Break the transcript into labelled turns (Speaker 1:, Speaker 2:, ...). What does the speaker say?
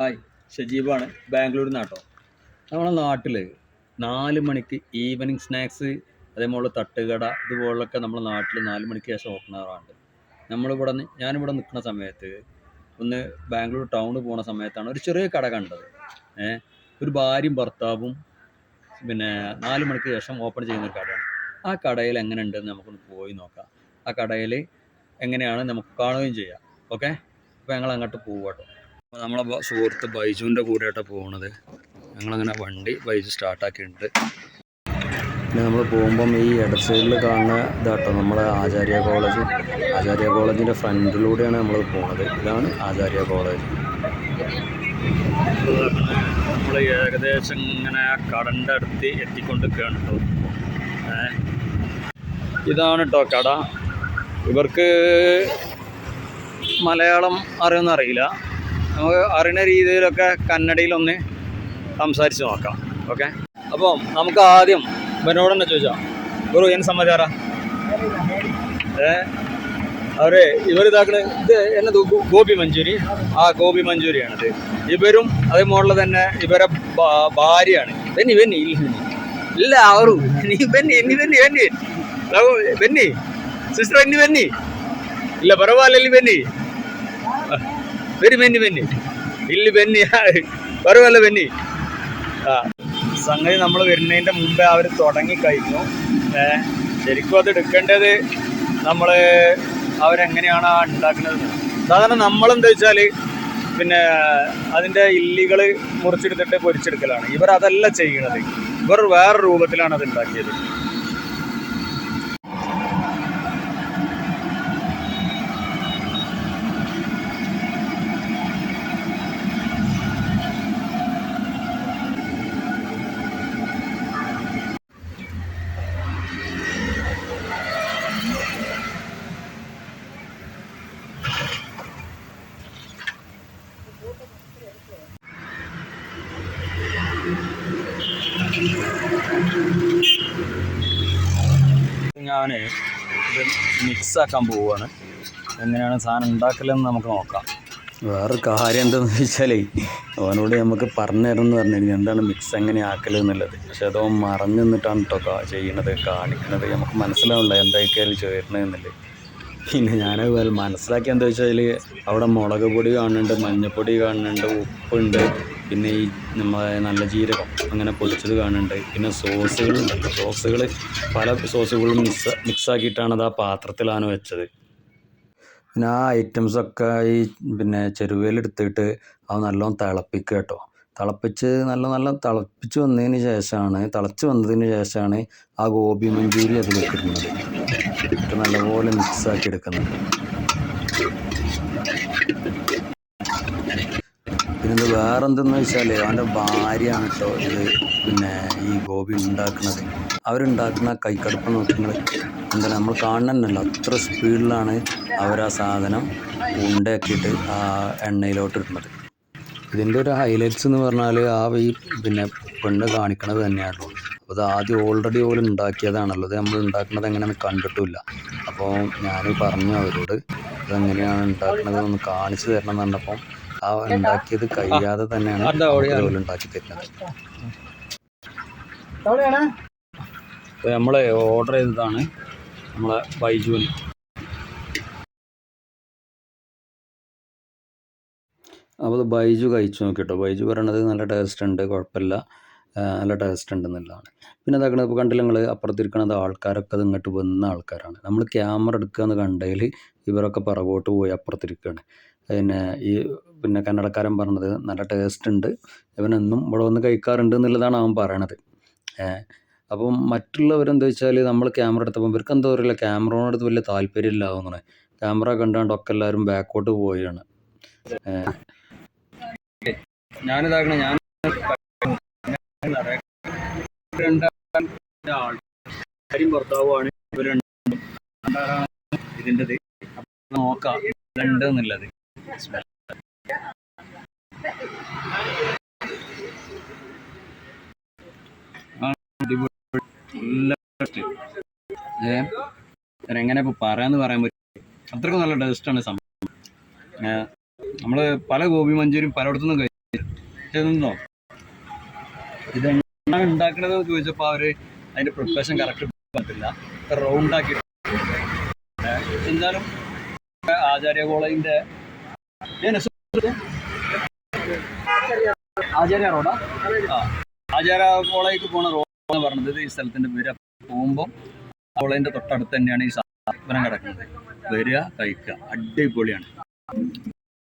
Speaker 1: Hi ഷജീബാണ്. ബാംഗ്ലൂരിൽ നിന്നാട്ടോ നമ്മുടെ നാട്ടിൽ നാല് മണിക്ക് ഈവനിങ് സ്നാക്സ് അതേപോലെ തട്ടുകട ഇതുപോലൊക്കെ നമ്മുടെ നാട്ടിൽ നാല് മണിക്ക് ശേഷം ഓപ്പൺ ആവാറുണ്ട്. നമ്മളിവിടെ ഞാനിവിടെ നിൽക്കുന്ന സമയത്ത് ഒന്ന് ബാംഗ്ലൂർ ടൗണിൽ പോകുന്ന സമയത്താണ് ഒരു ചെറിയ കട കണ്ടത്. ഏഹ് ഒരു ഭാര്യയും ഭർത്താവും പിന്നെ നാല് മണിക്ക് ശേഷം ഓപ്പൺ ചെയ്യുന്ന ഒരു കടയാണ്. ആ കടയിൽ എങ്ങനെ ഉണ്ടെന്ന് നമുക്കൊന്ന് പോയി നോക്കാം. ആ കടയിൽ എങ്ങനെയാണ് നമുക്ക് കാണുകയും ചെയ്യാം. ഓക്കെ? അപ്പോൾ ഞങ്ങൾ അങ്ങോട്ട് പോവാട്ടോ അപ്പോൾ നമ്മളെ സുഹൃത്ത് ബൈജുവിന്റെ കൂടെയായിട്ടാണ് പോകുന്നത് ഞങ്ങളങ്ങനെ വണ്ടി ബൈജു സ്റ്റാർട്ടാക്കിയിട്ടുണ്ട്. പിന്നെ നമ്മൾ പോകുമ്പം ഈ ഇട സൈഡിൽ കാണുന്ന ഇതാട്ടോ നമ്മളെ ആചാര്യ കോളേജ്. ആചാര്യ കോളേജിന്റെ ഫ്രണ്ടിലൂടെയാണ് നമ്മൾ പോകുന്നത് ഇതാണ് ആചാര്യ കോളേജ്. നമ്മൾ ഏകദേശം ഇങ്ങനെ കടന്റെ അടുത്ത് എത്തിക്കൊണ്ടിരിക്കുകയാണ് കേട്ടോ ഇതാണ് കേട്ടോ കട. ഇവർക്ക് മലയാളം അറിയുമെന്ന് അറിയില്ല. നമുക്ക് അറിയുന്ന രീതിയിലൊക്കെ കന്നഡയിലൊന്ന് സംസാരിച്ച് നോക്കാം. ഓക്കെ? അപ്പോൾ നമുക്ക് ആദ്യം ബനോട് തന്നെ ചോദിച്ചാൽ ഗുരു എന്ത് സമ്മതിയാറ ഏ? അവരെ ഇവരിതാക്കണ ഇത് എന്നത് ഗോപി മഞ്ചൂരി. ആ ഗോപി മഞ്ചൂരിയാണിത്. ഇവരും അതേ മോഡൽ തന്നെ ഇവരെ ഭാര്യയാണ്. ബെന്നി ബെന്നി ഇല്ല അവറു. നീ ബെന്നി എന്നി ബെന്നി ബെന്നി. ബെന്നി. സിസ്റ്റർ എന്നി ബെന്നി. ഇല്ല പരവാല്ലി ബെന്നി. വെരി ബെന്നി ബെന്നി ഇല്ല ബെന്നി പറവല്ല ബെന്നി. ആ. സംഗതി നമ്മൾ വരുന്നതിന്റെ മുമ്പേ അവർ തുടങ്ങിക്കഴിഞ്ഞു ശരിക്കും അത് എടുക്കേണ്ടത് നമ്മൾ അവരെങ്ങനെയാണ് ഉണ്ടാക്കുന്നത്? സാധാരണ നമ്മളെന്താ വെച്ചാൽ പിന്നെ അതിന്റെ ഇല്ലികൾ മുറിച്ചെടുത്തിട്ട് പൊരിച്ചെടുക്കലാണ്. ഇവർ അതല്ല ചെയ്യണത്. ഇവർ വേറെ രൂപത്തിലാണ് അത് ഉണ്ടാക്കിയത്. ഞാൻ ഇത് മിക്സ് ആക്കാൻ പോവുകയാണ് എങ്ങനെയാണ് സാധനം ഉണ്ടാക്കലെന്ന് നമുക്ക് നോക്കാം. വേറെ കാര്യം എന്താണെന്ന് വെച്ചാൽ അവനോട് നമുക്ക് പറഞ്ഞു തരണം എന്ന് പറഞ്ഞു എന്താണ് മിക്സ് എങ്ങനെ ആക്കലെന്നുള്ളത്. പക്ഷെ അതോ മറഞ്ഞു നിന്നിട്ടാണ് കേട്ടോ ചെയ്യണത് കാണിക്കണത്. നമുക്ക് മനസ്സിലാവില്ല എന്തായിക്കാലും ചേരണത് എന്നുള്ളത്. പിന്നെ വല്ല മനസ്സിലാക്കി എന്താ വെച്ചാൽ അവിടെ മുളക് പൊടി കാണുന്നുണ്ട് മഞ്ഞൾപ്പൊടി കാണുന്നുണ്ട് ഉപ്പുണ്ട്. പിന്നെ ഈ നമ്മളെ നല്ല ജീരകം അങ്ങനെ പൊടിച്ചത് കാണുന്നുണ്ട്. പിന്നെ സോസുകളുണ്ടല്ലോ സോസുകൾ പല സോസുകളും മിക്സ് മിക്സ് ആക്കിയിട്ടാണ് അത് ആ പാത്രത്തിലാണ് വെച്ചത്. പിന്നെ ആ ഐറ്റംസൊക്കെ ഈ പിന്നെ ചെരുവയിലെടുത്തിട്ട് അത് നല്ലോണം തിളപ്പിക്കുക കേട്ടോ. തിളപ്പിച്ച് നല്ല നല്ല തിളപ്പിച്ച് വന്നതിന് ശേഷമാണ് തിളച്ച് വന്നതിന് ശേഷമാണ് ആ ഗോപി മഞ്ചൂരി അതിലേക്ക് ഇടുന്നത്. എന്നിട്ട് നല്ലപോലെ മിക്സ് ആക്കി എടുക്കുന്നുണ്ട് പിന്നെ വേറെന്തെന്ന് വേറെ എന്തെന്ന് വെച്ചാൽ അവന്റെ ഭാര്യയാണ് കേട്ടോ ഇത് പിന്നെ ഈ ഗോപി ഉണ്ടാക്കുന്നത്. അവരുണ്ടാക്കുന്ന കൈക്കടുപ്പ് നോക്കുന്നത് എന്താ നമ്മൾ കാണുന്നതല്ല അത്ര സ്പീഡിലാണ് അവർ ആ സാധനം ഉണ്ടയാക്കിയിട്ട് ആ എണ്ണയിലോട്ട് ഇടുന്നത്. ഇതിന്റെ ഒരു ഹൈലൈറ്റ്സ് എന്ന് പറഞ്ഞാൽ ആ ഈ പിന്നെ പെണ്ണ് കാണിക്കണത് തന്നെയാണല്ലോ അപ്പോൾ അത് ആദ്യം ഓൾറെഡി ഓൾ ഉണ്ടാക്കിയതാണല്ലോ അത് നമ്മൾ ഉണ്ടാക്കുന്നത് എങ്ങനെ കണ്ടിട്ടില്ല അപ്പോൾ ഞാൻ പറഞ്ഞു അവരോട് ഇതെങ്ങനെയാണ് ഉണ്ടാക്കുന്നത് ഒന്ന് കാണിച്ചു തരണം എന്ന് പറഞ്ഞപ്പം ആ ഉണ്ടാക്കിയത് കഴിയാതെ തന്നെയാണ് ഓൾ ഉണ്ടാക്കി തരുന്നത്. അപ്പോൾ നമ്മൾ ഓർഡർ ചെയ്തതാണ് നമ്മളെ ബൈജുവിന്. അപ്പോൾ അത് ബൈജു കഴിച്ചു നോക്കിട്ടോ. ബൈജു പറയണത് നല്ല ടേസ്റ്റ് ഉണ്ട് കുഴപ്പമില്ല. നല്ല ടേസ്റ്റ് ഉണ്ടെന്നുള്ളതാണ്. പിന്നെ അതാക്കണത് ഇപ്പോൾ കണ്ടില്ല നിങ്ങൾ അപ്പുറത്തിരിക്കണത് ആൾക്കാരൊക്കെ അത് ഇങ്ങോട്ട് വന്ന ആൾക്കാരാണ്. നമ്മൾ ക്യാമറ എടുക്കുക എന്ന് കണ്ടതിൽ ഇവരൊക്കെ പുറകോട്ട് പോയി അപ്പുറത്തിരിക്കുകയാണ് പിന്നെ ഈ പിന്നെ കന്നടക്കാരൻ പറഞ്ഞത് നല്ല ടേസ്റ്റ് ഉണ്ട് ഇവനെന്നും ഇവിടെ വന്ന് കഴിക്കാറുണ്ട് എന്നുള്ളതാണ് അവൻ പറയണത്. അപ്പം മറ്റുള്ളവരെന്താ വെച്ചാൽ നമ്മൾ ക്യാമറ എടുത്തപ്പോൾ ഇവർക്ക് എന്താ പറയുക ക്യാമറയോടടുത്ത് വലിയ താല്പര്യമില്ല തോന്നണേ ക്യാമറ കണ്ടാണ്ടൊക്കെ എല്ലാവരും ബാക്കോട്ട് പോവുകയാണ് ഞാനിതാക്കണേ ഞാൻ ഭർത്താവുമാണ് ഇവർ രണ്ടും നോക്കാം രണ്ട് എന്നുള്ളത് എങ്ങനെ ഇപ്പോൾ പറയാന്ന് പറയാൻ പറ്റും അത്രക്കും നല്ല ടേസ്റ്റാണ് സംഭവം. നമ്മൾ പല ഗോപി മഞ്ചൂരിയും പലയിടത്തുനിന്നും കഴിച്ചു ഇതെങ്ങനെ ഉണ്ടാക്കണത് ചോദിച്ചപ്പോൾ അവർ അതിന്റെ പ്രിപ്പറേഷൻ കറക്റ്റ് പറ്റില്ല. റൗണ്ട് ആക്കി എന്തായാലും ആചാര്യ കോളേജിന്റെ ആചാര്യ റോഡാ ആ. ആചാര്യ കോളേജിലേക്ക് പോണ റോഡ് എന്ന് പറഞ്ഞത് ഈ സ്ഥലത്തിന്റെ പേര്. പോകുമ്പോൾ കോളേജിന്റെ തൊട്ടടുത്ത് തന്നെയാണ് ഈ സാധനം കിടക്കുന്നത്. വരിക കഴിക്കുക. അടിപൊളിയാണ്.